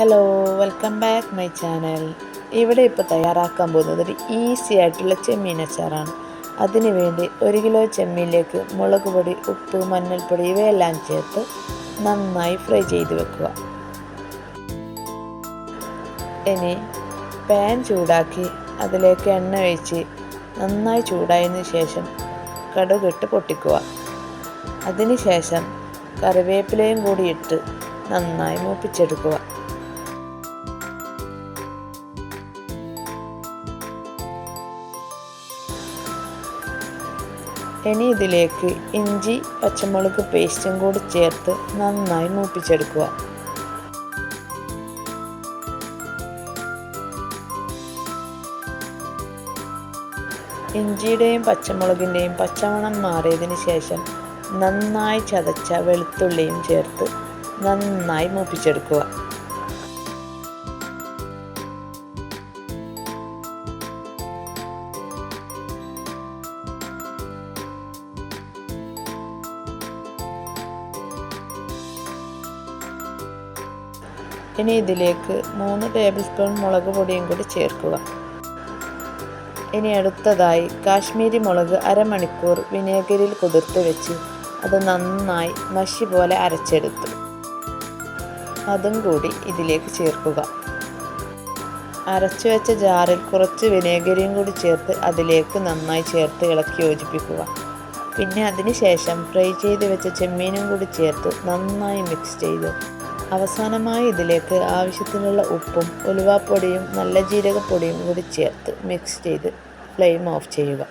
Hello welcome back my channel ഇവിടെ ഇപ്പോൾ തയ്യാറാക്കാൻ പോകുന്നത് ഒരു ഈസി ആയിട്ടുള്ള ചെമ്മീൻ അച്ചാറാണ്. അതിനുവേണ്ടി ഒരു കിലോ ചെമ്മീനിലേക്ക് മുളക് പൊടി ഉപ്പ് മഞ്ഞൾപ്പൊടി ഇവയെല്ലാം ചേർത്ത് നന്നായി ഫ്രൈ ചെയ്ത് വെക്കുക. ഇനി പാൻ ചൂടാക്കി അതിലേക്ക് എണ്ണ ഒഴിച്ച് നന്നായി ചൂടായതിന് ശേഷം കടുകിട്ട് പൊട്ടിക്കുക. അതിനുശേഷം കറിവേപ്പിലയും കൂടി ഇട്ട് നന്നായി മൂപ്പിച്ചെടുക്കുക. ഇനി ഇതിലേക്ക് ഇഞ്ചി പച്ചമുളക് പേസ്റ്റും കൂടി ചേർത്ത് നന്നായി മൂപ്പിച്ചെടുക്കുക. ഇഞ്ചിയുടെയും പച്ചമുളകിന്റെയും പച്ചമണം മാറിയതിന് ശേഷം നന്നായി ചതച്ച വെളുത്തുള്ളിയും ചേർത്ത് നന്നായി മൂപ്പിച്ചെടുക്കുക. ഇനി ഇതിലേക്ക് മൂന്ന് ടേബിൾ സ്പൂൺ മുളക് പൊടിയും കൂടി ചേർക്കുക. ഇനി അടുത്തതായി കാശ്മീരി മുളക് അരമണിക്കൂർ വിനേഗരിൽ കുതിർത്ത് വെച്ച് അത് നന്നായി മഷി പോലെ അരച്ചെടുത്തു അതും കൂടി ഇതിലേക്ക് ചേർക്കുക. അരച്ചു വെച്ച ജാറിൽ കുറച്ച് വിനേഗരിയും കൂടി ചേർത്ത് അതിലേക്ക് നന്നായി ചേർത്ത് ഇളക്കി യോജിപ്പിക്കുക. പിന്നെ അതിന് ശേഷം ഫ്രൈ ചെയ്ത് വെച്ച ചെമ്മീനും കൂടി ചേർത്ത് നന്നായി മിക്സ് ചെയ്ത് അവസാനമായി ഇതിലേക്ക് ആവശ്യത്തിനുള്ള ഉപ്പും ഉലുവാപ്പൊടിയും നല്ല ജീരകപ്പൊടിയും കൂടി ചേർത്ത് മിക്സ് ചെയ്ത് ഫ്ലെയിം ഓഫ് ചെയ്യുക.